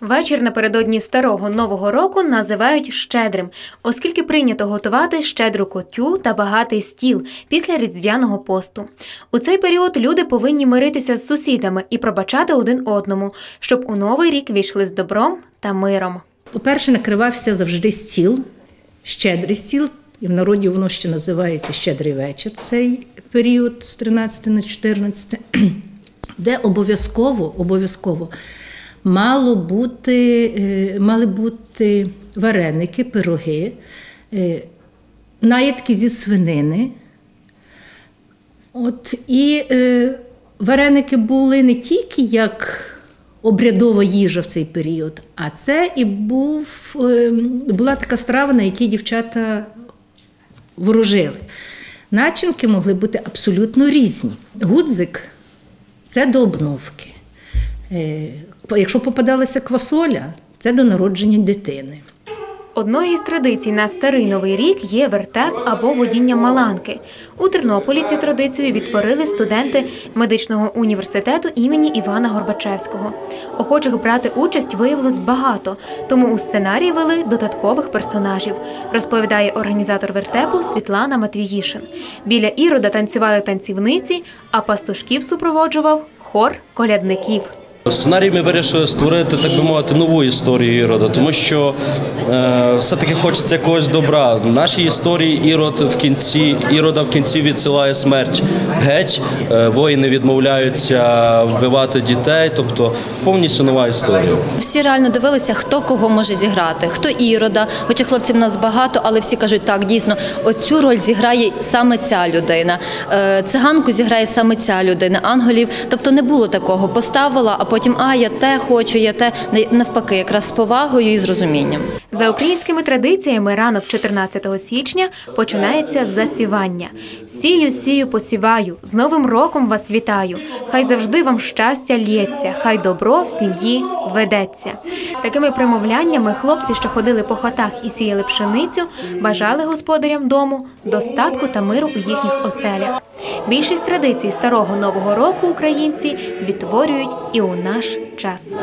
Вечір напередодні старого нового року називають щедрим, оскільки прийнято готувати щедру котю та багатий стіл після різдвяного посту. У цей період люди повинні миритися з сусідами і пробачати один одному, щоб у новий рік війшли з добром та миром. По-перше, накривався завжди стіл, щедрий стіл, і в народі воно ще називається щедрий вечір, цей період з 13 на 14, де обов'язково, обов'язково мало бути, е, мали бути вареники, пироги, е, наїдки зі свинини. От, і е, вареники були не тільки як обрядова їжа в цей період, а це і був, була така страва, на якій дівчата ворожили. Начинки могли бути абсолютно різні. Гудзик це до обновки. Е, Якщо попадалася квасоля, це до народження дитини. Одною із традицій на старий новий рік є вертеп або водіння маланки. У Тернополі цю традицію відтворили студенти медичного університету імені Івана Горбачевського. Охочих брати участь виявилось багато, тому у сценарій вели додаткових персонажів, розповідає організатор вертепу Світлана Матвіїшин. Біля ірода танцювали танцівниці, а пастушків супроводжував хор колядників. Сценарій ми вирішили створити, так би мовити, нову історію Ірода, тому що е, все-таки хочеться якогось добра. В нашій історії Ірод в кінці Ірода в кінці відсилає смерть геть. Е, воїни відмовляються вбивати дітей, тобто повністю нова історія. Всі реально дивилися, хто кого може зіграти, хто ірода. Хоча хлопців нас багато, але всі кажуть, так дійсно, оцю роль зіграє саме ця людина. Е, Циганку зіграє саме ця людина, анголів. Тобто не було такого. Поставила, а потім а я те хочу, я те навпаки, якраз з повагою і з розумінням. За українськими традиціями ранок 14 січня починається засівання. Сію, сію, посіваю. З Новим роком вас вітаю. Хай завжди вам щастя лється, хай добро в сім'ї ведеться. Такими примовляннями хлопці, що ходили по хатах і сіяли пшеницю, бажали господарям дому достатку та миру у їхніх оселях. Більшість традицій старого нового року українці відтворюють і у наш час.